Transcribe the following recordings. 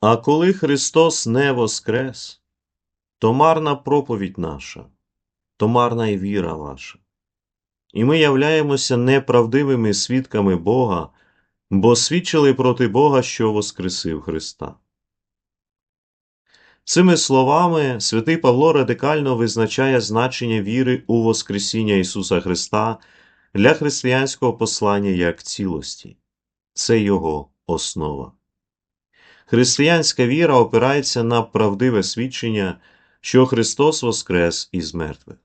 А коли Христос не воскрес, то марна проповідь наша, то марна й віра ваша. І ми являємося неправдивими свідками Бога, бо свідчили проти Бога, що воскресив Христа. Цими словами святий Павло радикально визначає значення віри у Воскресіння Ісуса Христа для християнського послання як цілості. Це його основа. Християнська віра опирається на правдиве свідчення, що Христос воскрес із мертвих.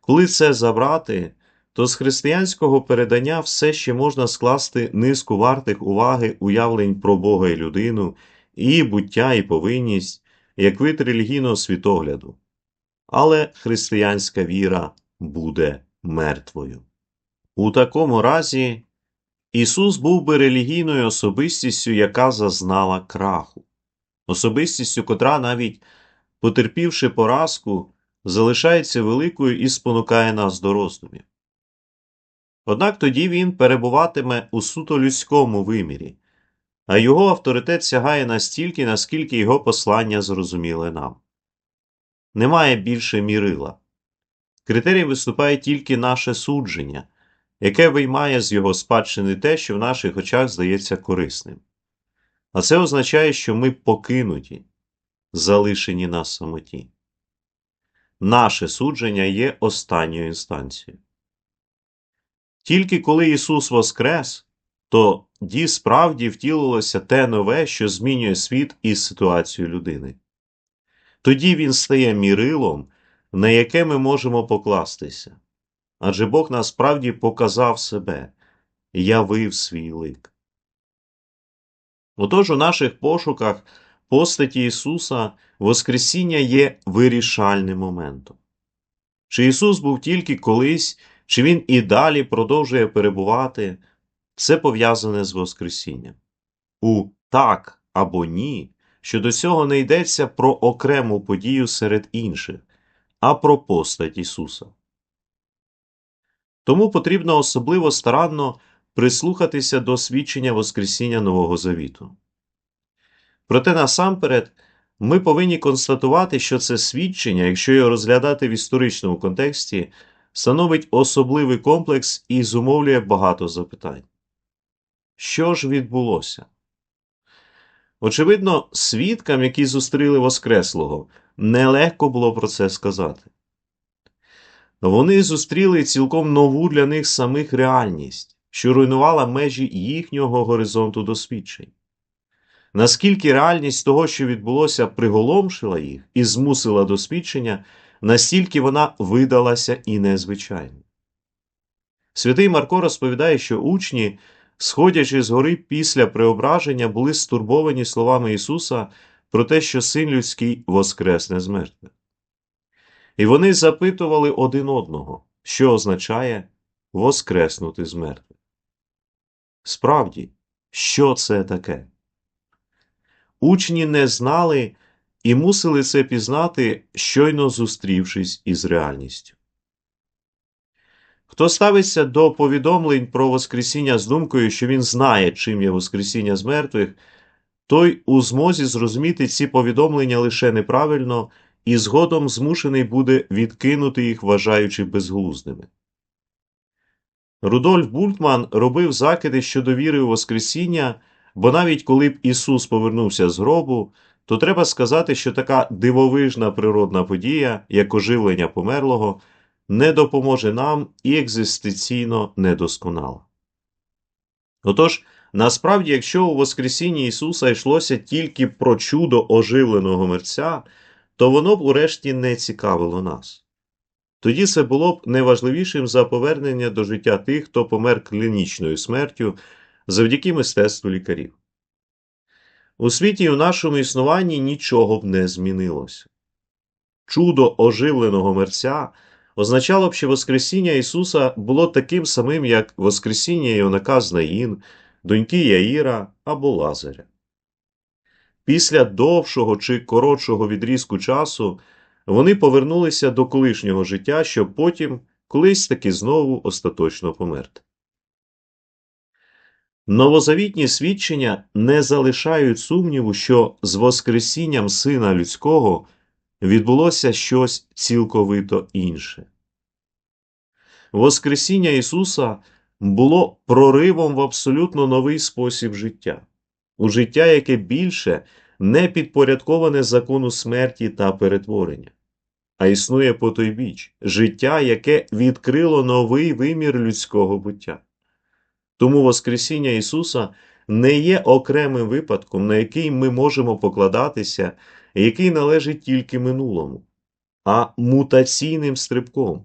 Коли це забрати, то з християнського передання все ще можна скласти низку вартих уваги уявлень про Бога і людину, і буття і повинність, як вид релігійного світогляду. Але християнська віра буде мертвою. У такому разі Ісус був би релігійною особистістю, яка зазнала краху, особистістю, котра, навіть потерпівши поразку, залишається великою і спонукає нас до роздумів. Однак тоді він перебуватиме у суто людському вимірі, а його авторитет сягає настільки, наскільки його послання зрозуміле нам. Немає більше мірила. Критерієм виступає тільки наше судження, яке виймає з його спадщини те, що в наших очах здається корисним. А це означає, що ми покинуті, залишені на самоті. Наше судження є останньою інстанцією. Тільки коли Ісус воскрес, то ді справді втілилося те нове, що змінює світ і ситуацію людини. Тоді Він стає мірилом, на яке ми можемо покластися. Адже Бог насправді показав себе, явив свій лик. Отож у наших пошуках постаті Ісуса Воскресіння є вирішальним моментом. Чи Ісус був тільки колись, чи Він і далі продовжує перебувати, це пов'язане з Воскресінням. У так або ні, що до цього не йдеться про окрему подію серед інших, а про постать Ісуса. Тому потрібно особливо старанно прислухатися до свідчення Воскресіння Нового Завіту. Проте насамперед ми повинні констатувати, що це свідчення, якщо його розглядати в історичному контексті, становить особливий комплекс і зумовлює багато запитань. Що ж відбулося? Очевидно, свідкам, які зустріли Воскреслого, нелегко було про це сказати. Вони зустріли цілком нову для них самих реальність, що руйнувала межі їхнього горизонту досвідчень. Наскільки реальність того, що відбулося, приголомшила їх і змусила до свідчення, настільки вона видалася і незвичайною. Святий Марко розповідає, що учні, сходячи з гори після преображення, були стурбовані словами Ісуса про те, що син людський воскресне з мертвих. І вони запитували один одного, що означає воскреснути з мертвих. Справді, що це таке? Учні не знали і мусили це пізнати, щойно зустрівшись із реальністю. Хто ставиться до повідомлень про Воскресіння з думкою, що він знає, чим є Воскресіння з мертвих, той у змозі зрозуміти ці повідомлення лише неправильно і згодом змушений буде відкинути їх, вважаючи безглуздими. Рудольф Бультман робив закиди щодо віри у Воскресіння, бо навіть коли б Ісус повернувся з гробу, то треба сказати, що така дивовижна природна подія, як оживлення померлого, не допоможе нам і екзистенційно недосконала. Отож, насправді, якщо у Воскресінні Ісуса йшлося тільки про чудо оживленого мерця, то воно б урешті не цікавило нас. Тоді це було б найважливішим за повернення до життя тих, хто помер клінічною смертю завдяки мистецтву лікарів. У світі і у нашому існуванні нічого б не змінилося. Чудо оживленого мерця означало б, що Воскресіння Ісуса було таким самим, як Воскресіння Іонака з Наїн, доньки Яїра або Лазаря. Після довшого чи коротшого відрізку часу вони повернулися до колишнього життя, щоб потім колись таки знову остаточно померти. Новозавітні свідчення не залишають сумніву, що з Воскресінням Сина Людського відбулося щось цілковито інше. Воскресіння Ісуса було проривом в абсолютно новий спосіб життя, у життя, яке більше не підпорядковане закону смерті та перетворення, а існує по той біч життя, яке відкрило новий вимір людського буття. Тому Воскресіння Ісуса не є окремим випадком, на який ми можемо покладатися, який належить тільки минулому, а мутаційним стрибком.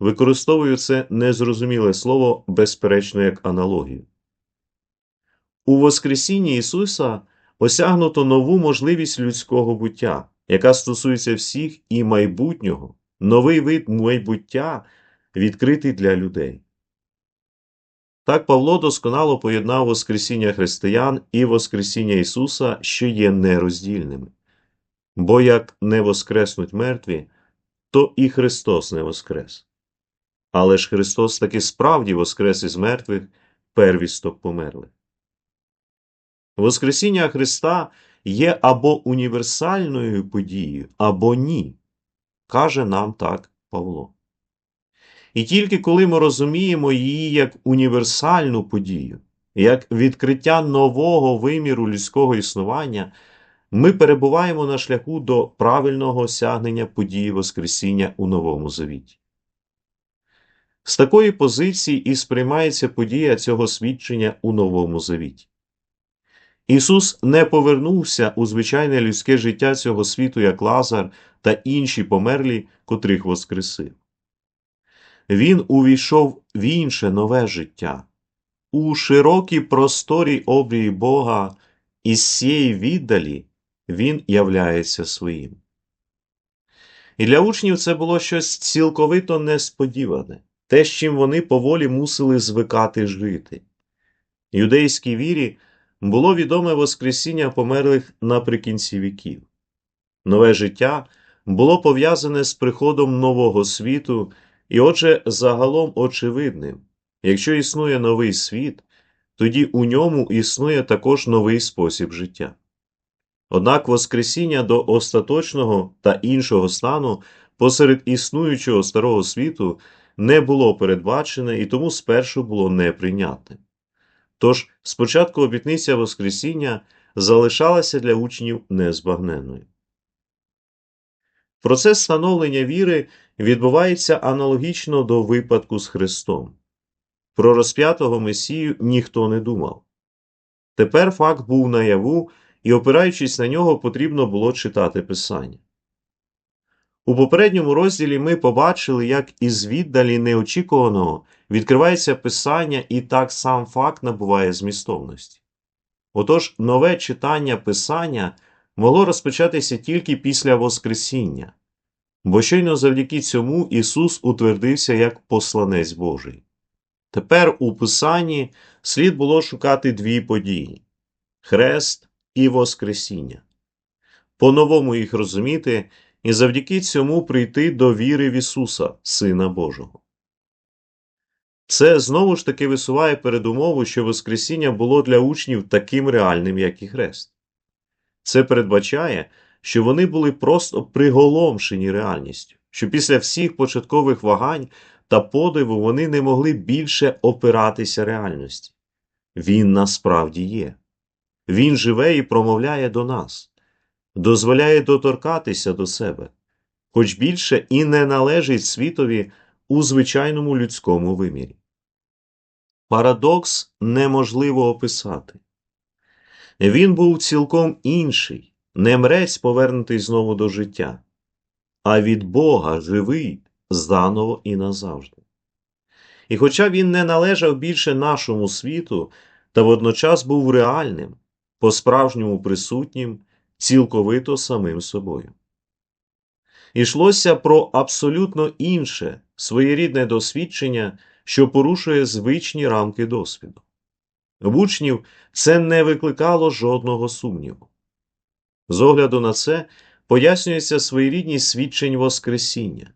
Використовую це незрозуміле слово безперечно як аналогію. У Воскресінні Ісуса осягнуто нову можливість людського буття, яка стосується всіх і майбутнього, новий вид майбуття, відкритий для людей. Так Павло досконало поєднав Воскресіння християн і Воскресіння Ісуса, що є нероздільними. Бо як не воскреснуть мертві, то і Христос не воскрес. Але ж Христос таки справді воскрес із мертвих первісток померлих. Воскресіння Христа є або універсальною подією, або ні, каже нам так Павло. І тільки коли ми розуміємо її як універсальну подію, як відкриття нового виміру людського існування, ми перебуваємо на шляху до правильного осягнення події Воскресіння у Новому Завіті. З такої позиції і сприймається подія цього свідчення у Новому Завіті. Ісус не повернувся у звичайне людське життя цього світу, як Лазар та інші померлі, котрих воскресив. Він увійшов в інше нове життя, у широкій просторі обрії Бога, і з цієї віддалі Він являється своїм. І для учнів це було щось цілковито несподіване, те, з чим вони поволі мусили звикати жити. Юдейській вірі було відоме Воскресіння померлих наприкінці віків. Нове життя було пов'язане з приходом нового світу. І отже, загалом очевидним, якщо існує новий світ, тоді у ньому існує також новий спосіб життя. Однак Воскресіння до остаточного та іншого стану посеред існуючого старого світу не було передбачене і тому спершу було неприйнятним. Тож спочатку обітниця Воскресіння залишалася для учнів незбагненною. Процес становлення віри відбувається аналогічно до випадку з Христом. Про розп'ятого Месію ніхто не думав. Тепер факт був наяву, і, опираючись на нього, потрібно було читати Писання. У попередньому розділі ми побачили, як із віддалі неочікуваного відкривається Писання, і так сам факт набуває змістовності. Отож, нове читання Писання могло розпочатися тільки після Воскресіння, бо щойно завдяки цьому Ісус утвердився як посланець Божий. Тепер у Писанні слід було шукати дві події хрест і Воскресіння, по-новому їх розуміти і завдяки цьому прийти до віри в Ісуса, Сина Божого. Це знову ж таки висуває передумову, що Воскресіння було для учнів таким реальним, як і хрест. Це передбачає, що вони були просто приголомшені реальністю, що після всіх початкових вагань та подиву вони не могли більше опиратися реальності. Він насправді є. Він живе і промовляє до нас, дозволяє доторкатися до себе, хоч більше і не належить світові у звичайному людському вимірі. Парадокс неможливо описати. Він був цілком інший, не мрець повернутий знову до життя, а від Бога живий заново і назавжди. І хоча він не належав більше нашому світу, та водночас був реальним, по-справжньому присутнім, цілковито самим собою. Ішлося про абсолютно інше, своєрідне досвідчення, що порушує звичні рамки досвіду. В учнів це не викликало жодного сумніву. З огляду на це пояснюється своєрідність свідчень Воскресіння.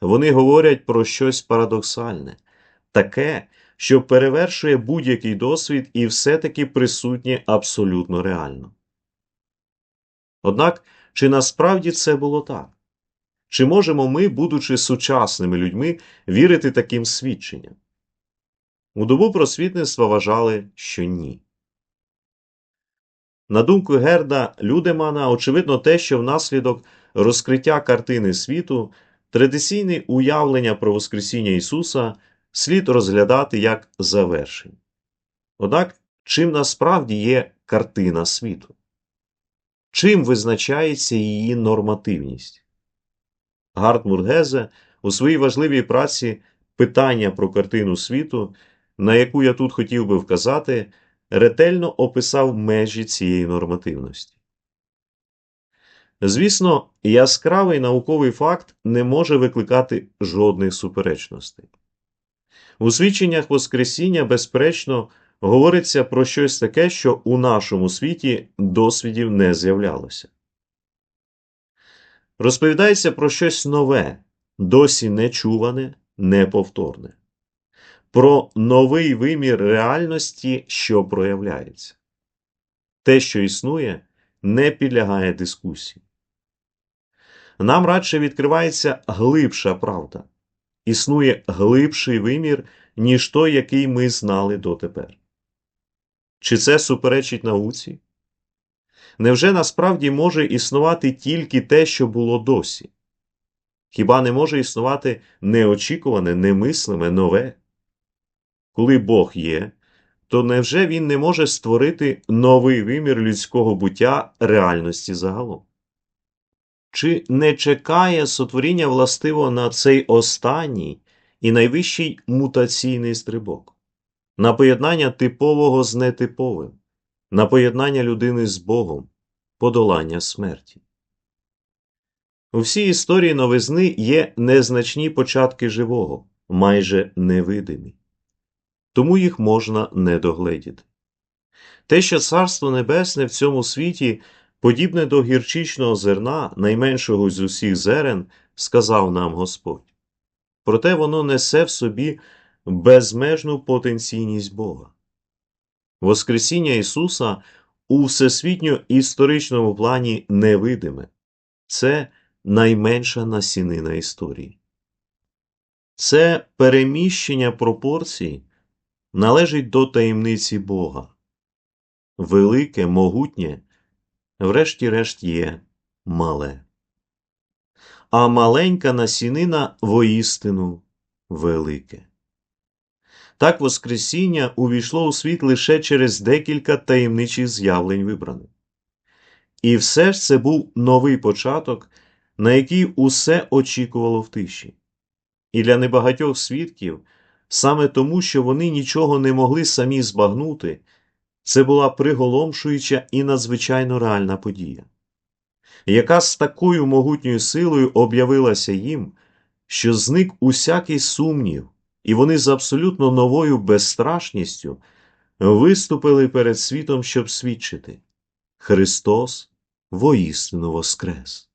Вони говорять про щось парадоксальне, таке, що перевершує будь-який досвід і все-таки присутнє абсолютно реально. Однак, чи насправді це було так? Чи можемо ми, будучи сучасними людьми, вірити таким свідченням? У добу просвітництва вважали, що ні. На думку Герда Людемана, очевидно те, що внаслідок розкриття картини світу традиційне уявлення про Воскресіння Ісуса слід розглядати як завершення. Однак, чим насправді є картина світу? Чим визначається її нормативність? Гартмур Гезе у своїй важливій праці Питання про картину світу, на яку я тут хотів би вказати, ретельно описав межі цієї нормативності. Звісно, яскравий науковий факт не може викликати жодних суперечностей. У свідченнях Воскресіння, безперечно, говориться про щось таке, що у нашому світі досвідів не з'являлося. Розповідається про щось нове, досі нечуване, неповторне, про новий вимір реальності, що проявляється. Те, що існує, не підлягає дискусії. Нам радше відкривається глибша правда, існує глибший вимір, ніж той, який ми знали дотепер. Чи це суперечить науці? Невже насправді може існувати тільки те, що було досі? Хіба не може існувати неочікуване, немислиме, нове? Коли Бог є, то невже Він не може створити новий вимір людського буття реальності загалом? Чи не чекає сотворіння властиво на цей останній і найвищий мутаційний стрибок, на поєднання типового з нетиповим, на поєднання людини з Богом, подолання смерті? У всій історії новизни є незначні початки живого, майже невидимі. Тому їх можна не догледіти. Те, що Царство Небесне в цьому світі, подібне до гірчичного зерна, найменшого з усіх зерен, сказав нам Господь. Проте воно несе в собі безмежну потенційність Бога. Воскресіння Ісуса у всесвітньо історичному плані невидиме. Це найменша насінина історії. Це переміщення пропорцій належить до таємниці Бога. Велике, могутнє, врешті-решт є мале. А маленька насінина воістину велике. Так Воскресіння увійшло у світ лише через декілька таємничих з'явлень вибраних. І все ж це був новий початок, на який усе очікувало в тиші. І для небагатьох свідків, саме тому, що вони нічого не могли самі збагнути, це була приголомшуюча і надзвичайно реальна подія, яка з такою могутньою силою об'явилася їм, що зник усякий сумнів, і вони з абсолютно новою безстрашністю виступили перед світом, щоб свідчити Христос воістину воскрес.